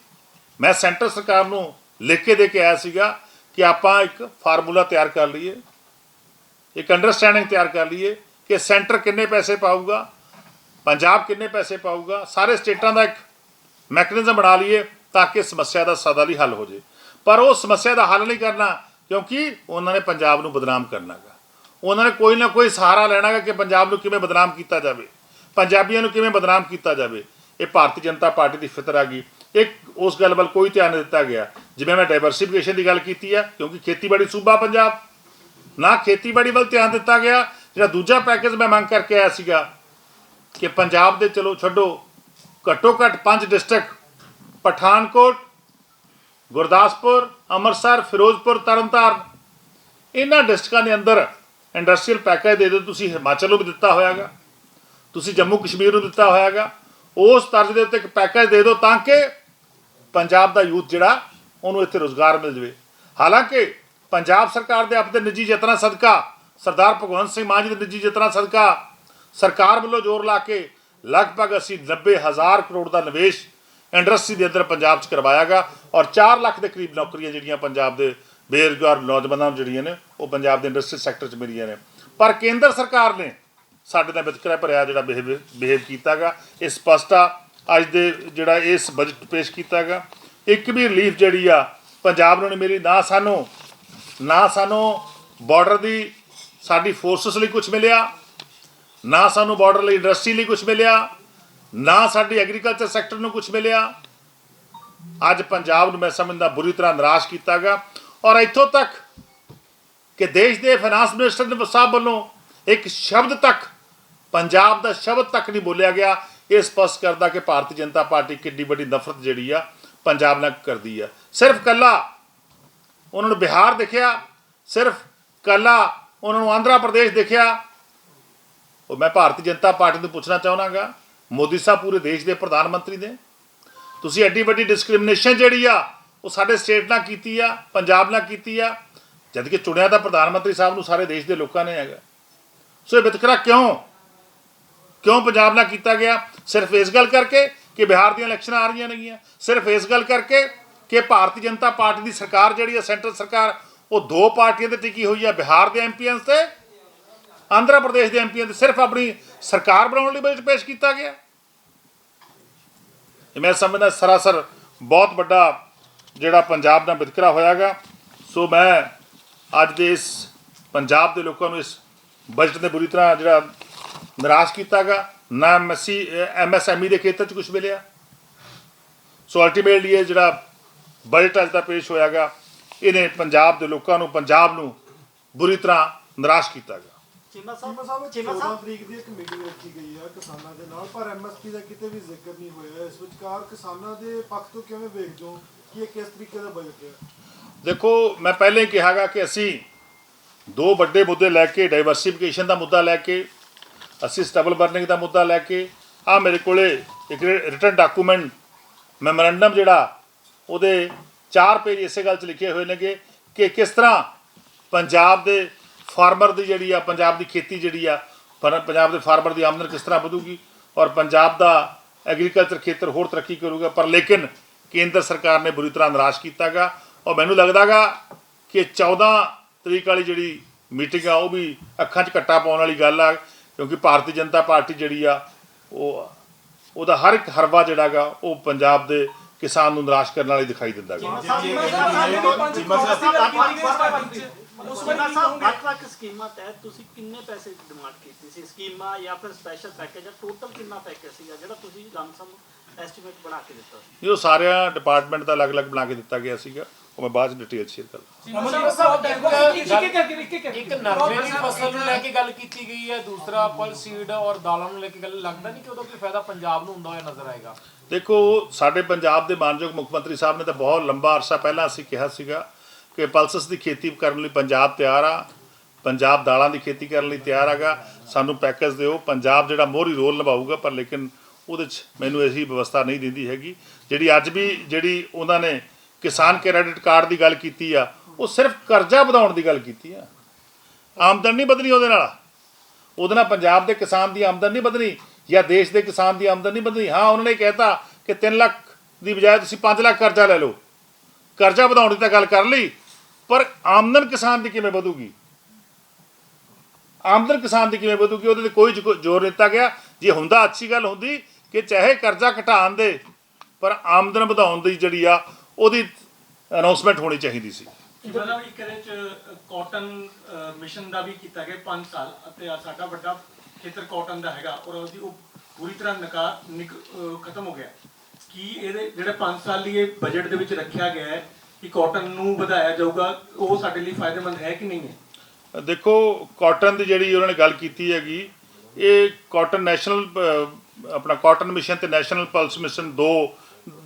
ਮੈਂ ਸੈਂਟਰ ਸਰਕਾਰ ਨੂੰ ਲਿਖ ਕੇ ਦੇ ਕੇ ਆਇਆ ਸੀਗਾ ਕਿ ਆਪਾਂ ਇੱਕ ਫਾਰਮੂਲਾ ਤਿਆਰ ਕਰ ਲਈਏ। ਇੱਕ ਅੰਡਰਸਟੈਂਡਿੰਗ ਤਿਆਰ ਕਰ ਲਈਏ ਕਿ ਸੈਂਟਰ ਕਿੰਨੇ ਪੈਸੇ ਪਾਊਗਾ, ਪੰਜਾਬ ਕਿੰਨੇ ਪੈਸੇ ਪਾਊਗਾ। ਸਾਰੇ ਸਟੇਟਾਂ ਦਾ ਇੱਕ ਮੈਕੈਨਿਜ਼ਮ ਬਣਾ ਲਈਏ ਤਾਂ ਕਿ ਸਮੱਸਿਆ ਦਾ ਸਦਾ ਲਈ ਹੱਲ ਹੋ ਜੇ ਪਰ ਉਹ ਸਮੱਸਿਆ ਦਾ ਹੱਲ ਨਹੀਂ ਕਰਨਾ ਕਿਉਂਕਿ ਉਹਨਾਂ ਨੇ ਪੰਜਾਬ ਨੂੰ ਬਦਨਾਮ ਕਰਨਾਗਾ ਉਹਨਾਂ ਨੇ ਕੋਈ ਨਾ ਕੋਈ ਸਹਾਰਾ ਲੈਣਾਗਾ ਕਿ ਪੰਜਾਬ ਨੂੰ ਕਿਵੇਂ ਬਦਨਾਮ ਕੀਤਾ ਜਾਵੇ। ਪੰਜਾਬੀਆਂ ਨੂੰ ਕਿਵੇਂ ਬਦਨਾਮ ਕੀਤਾ ਜਾਵੇ। ਇਹ ਭਾਰਤੀ ਜਨਤਾ ਪਾਰਟੀ ਦੀ ਫਿਤਰ ਆ ਗਈ। ਇੱਕ ਉਸ ਗੱਲ ਵੱਲ ਕੋਈ ਧਿਆਨ ਨਹੀਂ ਦਿੱਤਾ ਗਿਆ। ਜਿਵੇਂ ਮੈਂ ਡਾਈਵਰਸਿਫਿਕੇਸ਼ਨ ਦੀ ਗੱਲ ਕੀਤੀ ਹੈ ਕਿਉਂਕਿ ਖੇਤੀਬਾੜੀ ਸੂਬਾ ਪੰਜਾਬ। ਨਾ ਖੇਤੀਬਾੜੀ ਵੱਲ ਧਿਆਨ ਦਿੱਤਾ ਗਿਆ, ਜਿਹੜਾ ਦੂਜਾ ਪੈਕੇਜ ਮੈਂ ਮੰਗ ਕਰਕੇ ਆਇਆ ਸੀਗਾ ਕਿ ਪੰਜਾਬ ਦੇ ਚਲੋ ਛੱਡੋ, ਘੱਟੋ ਘੱਟ ਪੰਜ ਡਿਸਟ੍ਰਿਕਟ ਪਠਾਨਕੋਟ, ਗੁਰਦਾਸਪੁਰ ਅੰਮ੍ਰਿਤਸਰ, ਫਿਰੋਜ਼ਪੁਰ, ਤਰਨਤਾਰਨ। ਇਹਨਾਂ ਡਿਸਟ੍ਰਿਕਾਂ ਦੇ ਅੰਦਰ ਇੰਡਸਟਰੀਅਲ ਪੈਕੇਜ ਦੇ ਦਿਓ ਤੁਸੀਂ ਹਿਮਾਚਲ ਨੂੰ ਵੀ ਦਿੱਤਾ ਹੋਇਆਗਾ। ਤੁਸੀਂ ਜੰਮੂ ਕਸ਼ਮੀਰ ਨੂੰ ਦਿੱਤਾ ਹੋਇਆਗਾ। ਉਸ ਤਰਜ਼ ਦੇ ਉੱਤੇ ਇੱਕ ਪੈਕੇਜ ਦੇ ਦਿਓ ਤਾਂ ਕਿ ਪੰਜਾਬ ਦਾ ਯੂਥ ਜਿਹੜਾ, ਉਹਨੂੰ ਇੱਥੇ ਰੋਜ਼ਗਾਰ ਮਿਲ ਜਵੇ। ਹਾਲਾਂਕਿ ਪੰਜਾਬ ਸਰਕਾਰ ਦੇ ਆਪਣੇ ਨਿੱਜੀ ਯਤਨਾਂ ਸਦਕਾ, ਸਰਦਾਰ ਭਗਵੰਤ ਸਿੰਘ ਮਾਨ ਜੀ ਦੇ ਨਿੱਜੀ ਯਤਨਾਂ ਸਦਕਾ, ਸਰਕਾਰ ਵੱਲੋਂ ਜ਼ੋਰ ਲਾ ਕੇ ਲਗਭਗ ਅਸੀਂ 90000 ਕਰੋੜ ਦਾ ਨਿਵੇਸ਼ ਇੰਡਸਟਰੀ ਦੇ ਅੰਦਰ ਪੰਜਾਬ 'ਚ ਕਰਵਾਇਆਗਾ ਔਰ 4 ਲੱਖ ਦੇ ਕਰੀਬ ਨੌਕਰੀਆਂ ਜਿਹੜੀਆਂ ਪੰਜਾਬ ਦੇ ਬੇਰੁਜ਼ਗਾਰ ਨੌਜਵਾਨਾਂ ਨੂੰ ਜਿਹੜੀਆਂ ਨੇ, ਉਹ ਪੰਜਾਬ ਦੇ ਇੰਡਸਟਰੀ ਸੈਕਟਰ 'ਚ ਮਿਲੀਆਂ ਨੇ। ਪਰ ਕੇਂਦਰ ਸਰਕਾਰ ਨੇ ਸਾਡੇ ਨਾਲ ਵਿਤਕਰਾ ਭਰਿਆ ਜਿਹੜਾ ਬਿਹੇਵ ਬਿਹੇਵ ਕੀਤਾਗਾ, ਇਹ ਸਪਸ਼ਟ ਆ। ਅੱਜ ਦੇ ਜਿਹੜਾ ਇਸ ਬਜਟ ਪੇਸ਼ ਕੀਤਾਗਾ, ਇੱਕ ਵੀ ਰਿਲੀਫ ਜਿਹੜੀ ਆ ਪੰਜਾਬ ਨੂੰ ਨਹੀਂ ਮਿਲੀ, ਨਾ ਸਾਨੂੰ ਨਾ ਸਾਨੂੰ ਬਾਰਡਰ ਦੀ ਸਾਡੀ ਫੋਰਸਸ ਲਈ ਕੁਝ ਮਿਲਿਆ, ਨਾ ਸਾਨੂੰ ਬਾਰਡਰ ਲਈ ਇੰਡਸਟਰੀ ਲਈ ਕੁਝ ਮਿਲਿਆ। ਨਾ ਸਾਡੇ ਐਗਰੀਕਲਚਰ ਸੈਕਟਰ ਨੂੰ ਕੁਝ ਮਿਲਿਆ। ਅੱਜ ਪੰਜਾਬ ਨੂੰ ਮੈਂ ਸਮਝਦਾ ਬੁਰੀ ਤਰ੍ਹਾਂ ਨਿਰਾਸ਼ ਕੀਤਾ ਕੀਤਾਗਾ। ਔਰ ਇੱਥੋਂ ਤੱਕ ਕਿ ਦੇਸ਼ ਦੇ ਫਾਈਨਾਂਸ ਮਿਨਿਸਟਰ ਸਾਹਿਬ ਵੱਲੋਂ ਇੱਕ ਸ਼ਬਦ ਤੱਕ, ਪੰਜਾਬ ਦਾ ਸ਼ਬਦ ਤੱਕ ਨਹੀਂ ਬੋਲਿਆ ਗਿਆ। ਇਹ ਸਪਸ਼ਟ ਕਰਦਾ ਕਿ ਭਾਰਤੀ ਜਨਤਾ ਪਾਰਟੀ ਕਿੰਨੀ ਵੱਡੀ ਨਫ਼ਰਤ ਜਿਹੜੀ ਆ ਪੰਜਾਬ ਨਾਲ ਕਰਦੀ ਆ। ਸਿਰਫ ਕੱਲਾ ਉਹਨਾਂ ਨੂੰ ਬਿਹਾਰ ਦੇਖਿਆ, ਸਿਰਫ ਕੱਲਾ ਉਹਨਾਂ ਨੂੰ ਆਂਧਰਾ ਪ੍ਰਦੇਸ਼ ਦੇਖਿਆ। ਉਹ ਮੈਂ ਭਾਰਤੀ ਜਨਤਾ ਪਾਰਟੀ ਨੂੰ ਪੁੱਛਣਾ ਚਾਹਣਾਗਾ ਮੋਦੀ ਸਾਹਿਬ ਪੂਰੇ ਦੇਸ਼ ਦੇ ਪ੍ਰਧਾਨ ਮੰਤਰੀ ਨੇ। ਤੁਸੀਂ ਐਡੀ ਵੱਡੀ ਡਿਸਕ੍ਰਿਮੀਨੇਸ਼ਨ ਜਿਹੜੀ ਆ, ਉਹ ਸਾਡੇ ਸਟੇਟ ਨਾਲ ਕੀਤੀ ਆ, ਪੰਜਾਬ ਨਾਲ ਕੀਤੀ ਆ ਜਦ ਕਿ ਚੁਣਿਆ ਤਾਂ ਪ੍ਰਧਾਨ ਮੰਤਰੀ ਸਾਹਿਬ ਨੂੰ ਸਾਰੇ ਦੇਸ਼ ਦੇ ਲੋਕਾਂ ਨੇ ਹੈਗਾ। ਸੋ ਇਹ ਵਿਤਕਰਾ ਕਿਉਂ? ਕਿਉਂ ਪੰਜਾਬ ਨਾਲ ਕੀਤਾ ਗਿਆ? ਸਿਰਫ ਇਸ ਗੱਲ ਕਰਕੇ ਕਿ ਬਿਹਾਰ ਦੀਆਂ ਇਲੈਕਸ਼ਨਾਂ ਆ ਰਹੀਆਂ ਨੇਗੀਆਂ। ਸਿਰਫ ਇਸ ਗੱਲ ਕਰਕੇ ਕਿ ਭਾਰਤੀ ਜਨਤਾ ਪਾਰਟੀ ਦੀ ਸਰਕਾਰ ਜਿਹੜੀ ਹੈ ਸੈਂਟਰਲ ਸਰਕਾਰ, ਉਹ ਦੋ ਪਾਰਟੀਆਂ ਤੇ ਟਿਕੀ ਹੋਈ ਹੈ ਬਿਹਾਰ ਦੇ ਐਮਪੀਆਂ ਤੇ ਆਂਧਰਾ ਪ੍ਰਦੇਸ਼ ਦੇ ਐਮਪੀਆਂ ਤੇ ਸਿਰਫ ਆਪਣੀ ਸਰਕਾਰ ਬਣਾਉਣ ਲਈ ਬਜਟ ਪੇਸ਼ ਕੀਤਾ ਗਿਆ। ਇਹ ਮੈਂ ਸਮਝਦਾ ਸਰਾਸਰ ਬਹੁਤ ਵੱਡਾ ਜਿਹੜਾ ਪੰਜਾਬ ਦਾ ਵਿਤਕਰਾ ਹੋਇਆਗਾ। ਸੋ ਮੈਂ ਅੱਜ ਦੇ ਇਸ ਪੰਜਾਬ ਦੇ ਲੋਕਾਂ ਨੂੰ ਇਸ ਬਜਟ ਨੇ ਬੁਰੀ ਤਰ੍ਹਾਂ ਜਿਹੜਾ ਨਿਰਾਸ਼ ਕੀਤਾਗਾ। ਨਾ ਐਮਐਸਸੀ ਐਮਐਸਐਮਈ ਦੇ ਖੇਤਰ 'ਚ ਕੁਝ ਮਿਲਿਆ। ਸੋ ਅਲਟੀਮੇਟਲੀ ਇਹ ਜਿਹੜਾ ਬਜਟ ਅੱਜ ਦਾ ਪੇਸ਼ ਹੋਇਆਗਾ, ਇਹਨੇ ਪੰਜਾਬ ਦੇ ਲੋਕਾਂ ਨੂੰ, ਪੰਜਾਬ ਨੂੰ ਬੁਰੀ ਤਰ੍ਹਾਂ ਨਿਰਾਸ਼ ਕੀਤਾਗਾ। ਚੀਮਾ ਸਾਹਿਬ ਸਾਹਿਬ 14 ਤਰੀਕ ਦੀ ਇੱਕ ਮੀਟਿੰਗ ਰੱਖੀ ਗਈ ਹੈ ਕਿਸਾਨਾਂ ਦੇ ਨਾਲ ਪਰ ਐਮਐਸਪੀ ਦਾ ਕਿਤੇ ਵੀ ਜ਼ਿਕਰ ਨਹੀਂ ਹੋਇਆ। ਇਸ ਵਿਚਕਾਰ ਕਿਸਾਨਾਂ ਦੇ ਪੱਖ ਤੋਂ ਕਿਵੇਂ ਵੇਖਦੇ ਹੋ? ਕਿ ਇਹ ਕਿਸ ਤਰੀਕੇ ਦਾ ਬਜਟ ਹੈ? ਦੇਖੋ ਮੈਂ ਪਹਿਲੇ ਹੀ ਕਿਹਾਗਾ ਕਿ ਅਸੀਂ ਦੋ ਵੱਡੇ ਮੁੱਦੇ ਲੈ ਕੇ ਡਾਈਵਰਸਿਫਿਕੇਸ਼ਨ ਦਾ ਮੁੱਦਾ ਲੈ ਕੇ ਅਸੀਂ ਸਟੇਬਲ ਬਰਨਿੰਗ ਦਾ ਮੁੱਦਾ ਲੈ ਕੇ ਆ ਮੇਰੇ ਕੋਲੇ ਇੱਕ ਰਿਟਨ ਡਾਕੂਮੈਂਟ ਮੈਮੋਰੈਂਡਮ ਜਿਹੜਾ ਉਹਦੇ 4 ਪੇਜ ਇਸੇ ਗੱਲ 'ਚ ਲਿਖੇ ਹੋਏ ਨੇਗੇ ਕਿ ਕਿਸ ਤਰ੍ਹਾਂ ਪੰਜਾਬ ਦੇ ਫਾਰਮਰ ਦੀ ਜਿਹੜੀ ਆ ਪੰਜਾਬ ਦੀ ਖੇਤੀ ਜਿਹੜੀ ਆ ਪਰ- ਪੰਜਾਬ ਦੇ ਫਾਰਮਰ ਦੀ ਆਮਦਨ ਕਿਸ ਤਰ੍ਹਾਂ ਵਧੂਗੀ ਔਰ ਪੰਜਾਬ ਦਾ ਐਗਰੀਕਲਚਰ ਖੇਤਰ ਹੋਰ ਤਰੱਕੀ ਕਰੂਗਾ ਪਰ ਲੇਕਿਨ ਕੇਂਦਰ ਸਰਕਾਰ ਨੇ ਬੁਰੀ ਤਰ੍ਹਾਂ ਨਿਰਾਸ਼ ਕੀਤਾਗਾ ਔਰ ਮੈਨੂੰ ਲੱਗਦਾਗਾ ਕਿ 14 ਤਰੀਕ ਵਾਲੀ ਜਿਹੜੀ ਮੀਟਿੰਗ ਆ ਉਹ ਵੀ ਅੱਖਾਂ 'ਚ ਕੱਟਾ ਪਾਉਣ ਵਾਲੀ ਗੱਲ ਆ ਕਿਉਂਕਿ ਭਾਰਤੀ ਜਨਤਾ ਪਾਰਟੀ ਜਿਹੜੀ ਆ ਉਹ ਉਹਦਾ ਹਰ ਇੱਕ ਹਰਵਾ ਜਿਹੜਾਗਾ ਉਹ ਪੰਜਾਬ ਦੇ ਕਿਸਾਨ ਨੂੰ ਨਿਰਾਸ਼ ਕਰਨ ਵਾਲੀ ਦਿਖਾਈ ਦਿੰਦਾ ਗਾ ਉਸ ਵਾਰ ਸਾਹਿਬ ਵੱਖ ਵੱਖ ਸਕੀਮਾਂ ਤਹਿਤ ਤੁਸੀਂ ਕਿੰਨੇ ਪੈਸੇ ਦੀ ਡਿਮਾਂਡ ਕੀਤੀ ਸੀ? ਸਕੀਮਾਂ ਜਾਂ ਫਿਰ ਸਪੈਸ਼ਲ ਪੈਕੇਜ ਜਾਂ ਟੋਟਲ ਕਿੰਨਾ ਪੈਕੇਜ ਸੀਗਾ ਜਿਹੜਾ ਤੁਸੀਂ ਲਮਸਮ ਐਸਟੀਮੇਟ ਬਣਾ ਕੇ ਦਿੱਤਾ ਸੀ? ਇਹ ਸਾਰਿਆਂ ਡਿਪਾਰਟਮੈਂਟ ਦਾ ਅਲੱਗ-ਅਲੱਗ ਬਣਾ ਕੇ ਦਿੱਤਾ ਗਿਆ ਸੀਗਾ। ਉਹ ਮੈਂ ਬਾਅਦ ਚ ਡਿਟੇਲ ਸ਼ੇਅਰ ਕਰਾਂਗਾ ਇੱਕ ਨਰਮੇ ਦੀ ਫਸਲ ਨੂੰ ਲੈ ਕੇ ਗੱਲ ਕੀਤੀ ਗਈ ਹੈ ਦੂਸਰਾ ਪਲ ਸੀਡ ਔਰ ਦਾਲਾਂ ਨੂੰ ਲੈ ਕੇ ਗੱਲ ਲੱਗਦਾ ਨਹੀਂ ਕਿ ਉਹਦਾ ਕੋਈ ਫਾਇਦਾ ਪੰਜਾਬ ਨੂੰ ਹੁੰਦਾ ਹੋਇਆ ਨਜ਼ਰ ਆਏਗਾ? ਦੇਖੋ ਸਾਡੇ ਪੰਜਾਬ ਦੇ ਮਾਨਯੋਗ ਮੁੱਖ ਮੰਤਰੀ ਸਾਹਿਬ ਨੇ ਤਾਂ ਬਹੁਤ ਲੰਬਾ ਅਰਸਾ ਪਹਿਲਾਂ ਅਸੀਂ ਕਿਹਾ ਸੀਗਾ ਕਿ ਪਲਸਸ ਦੀ ਖੇਤੀ ਕਰਨ ਲਈ ਪੰਜਾਬ ਤਿਆਰ ਆ, ਪੰਜਾਬ ਦਾਲਾਂ ਦੀ ਖੇਤੀ ਕਰਨ ਲਈ ਤਿਆਰ ਹੈਗਾ। ਸਾਨੂੰ ਪੈਕੇਜ ਦਿਓ। ਪੰਜਾਬ ਜਿਹੜਾ ਮੋਹਰੀ ਰੋਲ ਨਿਭਾਊਗਾ, ਪਰ ਲੇਕਿਨ ਉਹਦੇ 'ਚ ਮੈਨੂੰ ਐਸੀ ਵਿਵਸਥਾ ਨਹੀਂ ਦਿੰਦੀ ਹੈਗੀ। ਜਿਹੜੀ ਅੱਜ ਵੀ ਜਿਹੜੀ ਉਹਨਾਂ ਨੇ ਕਿਸਾਨ ਕ੍ਰੈਡਿਟ ਕਾਰਡ ਦੀ ਗੱਲ ਕੀਤੀ ਆ, ਉਹ ਸਿਰਫ ਕਰਜ਼ਾ ਵਧਾਉਣ ਦੀ ਗੱਲ ਕੀਤੀ ਆ। ਆਮਦਨ ਨਹੀਂ ਵਧਣੀ ਉਹਦੇ ਨਾਲ। ਉਹਦੇ ਨਾਲ ਪੰਜਾਬ ਦੇ ਕਿਸਾਨ ਦੀ ਆਮਦਨ ਨਹੀਂ ਵਧਣੀ ਜਾਂ ਦੇਸ਼ ਦੇ ਕਿਸਾਨ ਦੀ ਆਮਦਨ ਨਹੀਂ ਵਧਣੀ। ਹਾਂ, ਉਹਨਾਂ ਨੇ ਕਹਿਤਾ ਕਿ 3 ਲੱਖ ਦੀ ਬਜਾਏ ਤੁਸੀਂ 5 ਲੱਖ ਕਰਜ਼ਾ ਲੈ ਲਓ। ਕਰਜ਼ਾ ਵਧਾਉਣ ਦੀ ਤਾਂ ਗੱਲ ਕਰ ਲਈ। ਪਰ ਆਮਦਨ ਕਿਸਾਨ ਦੀ ਕਿਵੇਂ ਵਧੂਗੀ? ਆਮਦਨ ਕਿਸਾਨ ਦੀ ਕਿਵੇਂ ਵਧੂਗੀ? ਉਹਦੇ ਤੇ ਕੋਈ ਜ਼ੋਰ ਦਿੱਤਾ ਗਿਆ। ਜੇ ਹੁੰਦਾ, ਅੱਛੀ ਗੱਲ ਹੁੰਦੀ ਕਿ ਚਾਹੇ ਕਰਜ਼ਾ ਘਟਾਉਣ ਦੇ, ਪਰ ਆਮਦਨ ਵਧਾਉਣ ਦੀ ਜਿਹੜੀ ਆ, ਉਹਦੀ ਅਨਾਉਂਸਮੈਂਟ ਹੋਣੀ ਚਾਹੀਦੀ ਸੀ। ਜਿਹੜਾ ਵੀ ਕਰੇ ਚ ਕਾਟਨ ਮਿਸ਼ਨ ਦਾ ਵੀ ਕੀਤਾ ਗਿਆ 5 ਸਾਲ। ਅਤੇ ਸਾਡਾ ਵੱਡਾ ਖੇਤਰ ਕਾਟਨ ਦਾ ਹੈਗਾ, ਔਰ ਉਹਦੀ ਉਹ ਪੂਰੀ ਤਰ੍ਹਾਂ ਨਕਾ ਖਤਮ ਹੋ ਗਿਆ। ਕੀ ਇਹਦੇ, ਜਿਹੜੇ 5 ਸਾਲ ਲਈ ਬਜਟ ਦੇ ਵਿੱਚ ਰੱਖਿਆ ਗਿਆ ਹੈ ਕਿ ਕਾਟਨ ਨੂੰ ਵਧਾਇਆ ਜਾਊਗਾ ਉਹ ਸਾਡੇ ਲਈ ਫਾਇਦੇਮੰਦ ਹੈ ਕਿ ਨਹੀਂ ਹੈ? ਦੇਖੋ ਕਾਟਨ ਦੀ ਜਿਹੜੀ ਉਹਨਾਂ ਨੇ ਗੱਲ ਕੀਤੀ ਹੈਗੀ ਇਹ ਕਾਟਨ ਨੈਸ਼ਨਲ ਆਪਣਾ ਕਾਟਨ ਮਿਸ਼ਨ ਤੇ ਨੈਸ਼ਨਲ ਪਲਸ ਮਿਸ਼ਨ ਦੋ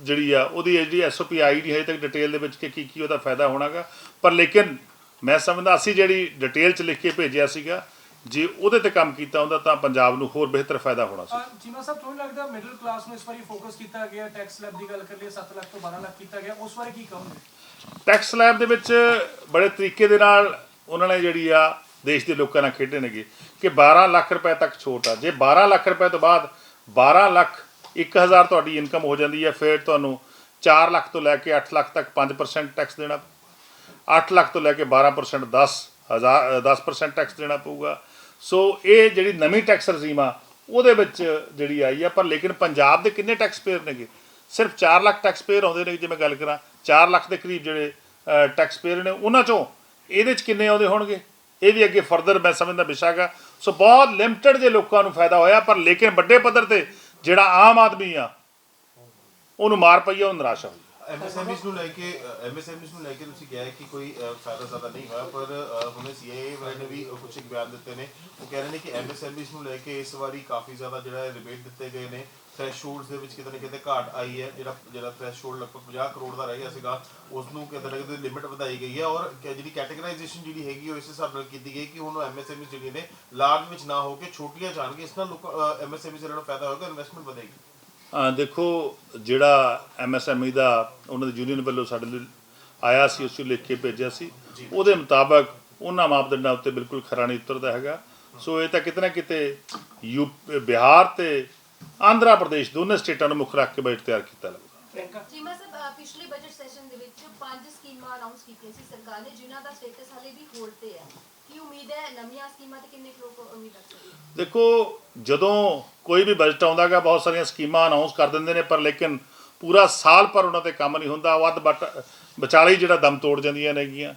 ਜਿਹੜੀ ਆ ਉਹਦੀ ਜਿਹੜੀ ਐਸਓਪੀ ਆਈ ਨਹੀਂ ਹਜੇ ਤੱਕ ਡਿਟੇਲ ਦੇ ਵਿੱਚ ਕਿ ਕੀ ਕੀ ਉਹਦਾ ਫਾਇਦਾ ਹੋਣਾਗਾ। ਪਰ ਲੇਕਿਨ ਮੈਂ ਸਮਝਦਾ ਅਸੀਂ ਜਿਹੜੀ ਡਿਟੇਲ ਚ ਲਿਖ ਕੇ ਭੇਜਿਆ ਸੀਗਾ ਜੇ ਉਹਦੇ ਤੇ ਕੰਮ ਕੀਤਾ ਹੁੰਦਾ ਤਾਂ ਪੰਜਾਬ ਨੂੰ ਹੋਰ ਬਿਹਤਰ ਫਾਇਦਾ ਹੋਣਾ ਸੀ। ਜੀਮਾ ਸਾਹਿਬ ਤੁਹਾਨੂੰ ਲੱਗਦਾ ਮਿਡਲ ਕਲਾਸ ਨੂੰ ਇਸ ਵਾਰੀ ਫੋਕਸ ਕੀਤਾ ਗਿਆ ਟੈਕਸ ਸਲੈਬ ਦੀ ਗੱਲ ਕਰ ਲਈਏ 7 ਲੱਖ ਤੋਂ 12 ਲੱਖ ਕੀਤਾ ਗਿਆ ਉਸ ਬਾਰੇ ਕੀ ਕਹੋਗੇ? ਟੈਕਸ ਲੈਬ ਦੇ ਵਿੱਚ ਬੜੇ ਤਰੀਕੇ ਦੇ ਨਾਲ ਉਹਨਾਂ ਨੇ ਜਿਹੜੀ ਆ ਦੇਸ਼ ਦੇ ਲੋਕਾਂ ਨਾਲ ਖੇਡੇ ਨੇਗੇ ਕਿ 12 ਲੱਖ ਰੁਪਏ ਤੱਕ ਛੋਟ ਆ। ਜੇ 12 ਲੱਖ ਰੁਪਏ ਤੋਂ ਬਾਅਦ 12 ਲੱਖ 1000 ਤੁਹਾਡੀ ਇਨਕਮ ਹੋ ਜਾਂਦੀ ਹੈ, ਫਿਰ ਤੁਹਾਨੂੰ 4 ਲੱਖ ਤੋਂ ਲੈ ਕੇ 8 ਲੱਖ ਤੱਕ 5% ਟੈਕਸ ਦੇਣਾ 8 ਲੱਖ ਤੋਂ ਲੈ ਕੇ 12% 10 ਹਜ਼ਾਰ 10% ਟੈਕਸ ਦੇਣਾ ਪਊਗਾ। ਸੋ ਇਹ ਜਿਹੜੀ ਨਵੀਂ ਟੈਕਸ ਰਜੀਮ ਆ, ਉਹਦੇ ਵਿੱਚ ਜਿਹੜੀ ਆਈ ਆ, ਪਰ ਲੇਕਿਨ ਪੰਜਾਬ ਦੇ ਕਿੰਨੇ ਟੈਕਸ ਪੇਅਰ ਨੇਗੇ? ਸਿਰਫ 4 ਲੱਖ ਟੈਕਸ ਪੇਅਰ ਆਉਂਦੇ ਨੇ ਜੇ ਮੈਂ ਗੱਲ ਕਰਾਂ। 4 ਲੱਖ ਦੇ ਕਰੀਬ ਜਿਹੜੇ ਟੈਕਸ ਪੇਅਰ ਨੇ ਉਹਨਾਂ ਚੋਂ ਇਹਦੇ ਚ ਕਿੰਨੇ ਆਉਂਦੇ ਹੋਣਗੇ? ਇਹ ਵੀ ਅੱਗੇ ਫਰਦਰ ਮੈਂ ਸਮਝਦਾ ਵਿਸ਼ਾਗਾ ਸੋ ਬਹੁਤ ਲਿਮਟਿਡ ਜੇ ਲੋਕਾਂ ਨੂੰ ਫਾਇਦਾ ਹੋਇਆ ਪਰ ਲੇਕਿਨ ਵੱਡੇ ਪੱਧਰ ਤੇ ਜਿਹੜਾ ਆਮ ਆਦਮੀ ਆ ਉਹਨੂੰ ਮਾਰ ਪਈ ਆ ਉਹ ਨਿਰਾਸ਼ਾ ਹੋਈ ਐਮਐਸਐਮਈਜ਼ ਨੂੰ ਲੈ ਕੇ ਐਮਐਸਐਮਈਜ਼ ਨੂੰ ਲੈ ਕੇ ਤੁਸੀਂ ਕਿਹਾ ਕਿ ਕੋਈ ਫਾਇਦਾ ਜ਼ਿਆਦਾ ਨਹੀਂ ਹੋਇਆ ਪਰ ਅ, ਹੁਣੇ ਸੀਆਈਏ ਵਾਲੇ ਨੇ ਵੀ ਕੁਝ ਇੱਕ ਬਿਆਨ ਦਿੱਤੇ ਨੇ। ਉਹ ਕਹਿ ਰਹੇ ਨੇ ਕਿ ਐਮਐਸਐਮਈਜ਼ ਨੂੰ ਲੈ ਕੇ ਇਸ ਵਾਰੀ ਕਾਫੀ ਜ਼ਿਆਦਾ ਜਿਹੜਾ ਰਿਬੇਟ ਦਿੱਤੇ ਗਏ ਨੇ। ਥ੍ਰੈਸ਼ਹੋਲਡਸ ਦੇ ਵਿੱਚ ਕਿਤੇ ਨਾ ਕਿਤੇ ਘਾਟ ਆਈ ਹੈ ਜਿਹੜਾ ਜਿਹੜਾ ਥ੍ਰੈਸ਼ਹੋਲਡ ਲਗਭਗ 50 ਕਰੋੜ ਦਾ ਰਹਿ ਗਿਆ ਸੀਗਾ ਉਸ ਨੂੰ ਕਿਤੇ ਨਾ ਕਿਤੇ ਲਿਮਿਟ ਵਧਾਈ ਗਈ ਹੈ ਔਰ ਜਿਹੜੀ ਕੈਟਾਗਰਾਈਜੇਸ਼ਨ ਜਿਹੜੀ ਹੈਗੀ ਉਹ ਇਸ ਹਿਸਾਬ ਨਾਲ ਕੀਤੀ ਗਈ ਕਿ ਹੁਣ ਐਮਐਸਐਮਈਜ਼ ਜਿਹੜੀਆਂ ਨੇ ਲਾਰਜ ਵਿੱਚ ਨਾ ਹੋ ਕੇ ਛੋਟੀਆਂ ਜਾਣਗੇ ਇਸ ਨਾਲ ਲੋਕਾਂ ਐਮਐਸਐਮਈਜ਼ ਜਿਹੜਾ ਫਾਇਦਾ ਹੋਏਗਾ ਇਨਵੈਸਟਮੈਂਟ ਵਧੇਗੀ। ਦੇਖੋ ਜਿਹੜਾ ਐਮਐਸਐਮਈ ਦਾ ਉਹਨਾਂ ਦੀ ਯੂਨੀਅਨ ਵੱਲੋਂ ਸਾਡੇ ਲਈ ਆਇਆ ਸੀ ਉਸ ਨੂੰ ਲਿਖ ਕੇ ਭੇਜਿਆ ਸੀ ਉਹਦੇ ਮੁਤਾਬਕ ਉਹਨਾਂ ਮਾਪਦੰਡਾਂ ਉੱਤੇ ਬਿਲਕੁਲ ਖਰਾ ਨਹੀਂ ਉਤਰਦਾ ਹੈਗਾ। ਸੋ ਇਹ ਤਾਂ ਕਿਤੇ ਨਾ ਕਿਤੇ ਯੂ ਬਿਹਾਰ ਤੇ ਆਂਧਰਾ ਪ੍ਰਦੇਸ਼ ਦੋਨੇ ਸਟੇਟਾਂ ਨੂੰ ਮੁੱਖ ਰੱਖ ਕੇ ਬਜਟ ਤਿਆਰ ਕੀਤਾ ਲੱਗਦਾ। ਚੀਮਾ ਸਾਹਿਬ ਅ, ਪਿਛਲੇ ਬਜਟ ਸੈਸ਼ਨ ਦੇ ਵਿੱਚ ਪੰਜ ਸਕੀਮਾਂ ਅਨਾਉਂਸ ਕੀਤੀਆਂ ਸੀ ਸਰਕਾਰ ਨੇ ਜਿਨ੍ਹਾਂ ਦਾ ਸਟੇਟਸ ਹਾਲੇ ਵੀ ਹੋਲਡ ਤੇ ਹੈ। ਕੀ ਉਮੀਦ ਹੈ ਨਵੀਆਂ ਸਕੀਮਾਂ ਤੇ ਕਿੰਨੇ ਕੁ ਲੋਕ ਉਮੀਦ ਰੱਖ ਸਕਦੇ ਦੇਖੋ ਜਦੋਂ ਕੋਈ ਵੀ ਬਜਟ ਆਉਂਦਾਗਾ ਬਹੁਤ ਸਾਰੀਆਂ ਸਕੀਮਾਂ ਅਨਾਉਂਸ ਕਰ ਦਿੰਦੇ ਨੇ ਪਰ ਲੇਕਿਨ ਪੂਰਾ ਸਾਲ ਪਰ ਉਹਨਾਂ ਤੇ ਕੰਮ ਨਹੀਂ ਹੁੰਦਾ। ਵੱਧ ਬਟ ਵਿਚਾਲੇ ਹੀ ਜਿਹੜਾ ਦਮ ਤੋੜ ਜਾਂਦੀਆਂ ਨੇਗੀਆਂ।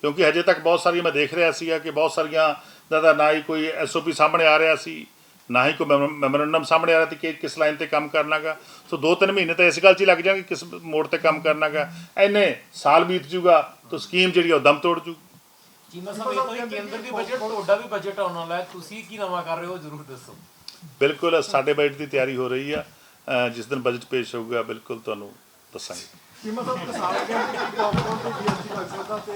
ਕਿਉਂਕਿ ਹਜੇ ਤੱਕ ਬਹੁਤ ਸਾਰੀਆਂ ਮੈਂ ਦੇਖ ਰਿਹਾ ਸੀਗਾ ਕਿ ਬਹੁਤ ਸਾਰੀਆਂ ਦਾ ਤਾਂ ਨਾ ਹੀ ਕੋਈ ਐਸਓਪੀ ਸਾਹਮਣੇ ਆ ਰਿਹਾ ਸੀ। ਨਾ ਹੀ ਕੋਈ ਮੈਮੋਰੰਡਮ ਸਾਹਮਣੇ ਆ ਰਿਹਾ ਕਿ ਕਿਸ ਲਾਈਨ ਤੇ ਕੰਮ ਕਰਨਾਗਾ। ਸੋ 2-3 ਮਹੀਨੇ ਤਾਂ ਇਸ ਗੱਲ 'ਚ ਹੀ ਲੱਗ ਜਾਣਗੇ ਕਿਸ ਮੋੜ ਤੇ ਕੰਮ ਕਰਨਾਗਾ। ਐਨੇ ਸਾਲ ਬੀਤ ਜੂਗਾ ਤਾਂ ਸਕੀਮ ਜਿਹੜੀ ਉਹ ਦਮ ਤੋੜ ਜੂ। ਜੀਮਾ ਸਾਹਿਬ ਇਹ ਤਾਂ ਹੀ ਕੇਂਦਰ ਦੀ ਬਜਟ ਤੁਹਾਡਾ ਵੀ ਬਜਟ ਆਉਣ ਵਾਲਾ ਹੈ। ਤੁਸੀਂ ਕੀ ਨਵਾਂ ਕਰ ਰਹੇ ਹੋ ਜਰੂਰ ਦੱਸੋ। ਬਿਲਕੁਲ ਸਾਡੇ ਬਜਟ ਦੀ ਤਿਆਰੀ ਹੋ ਰਹੀ ਆ। ਜਿਸ ਦਿਨ ਬਜਟ ਪੇਸ਼ ਹੋਊਗਾ ਬਿਲਕੁਲ ਤੁਹਾਨੂੰ ਦੱਸਾਂਗੇ। ਕੀ ਮਤਲਬ ਕਿਸਾਨ ਕਹਿੰਦੇ ਕਿ ਪੌਪਕੌਰਨ ਤੇ ਜੀਐਸਟੀ ਲੱਗ ਸਕਦਾ ਤੇ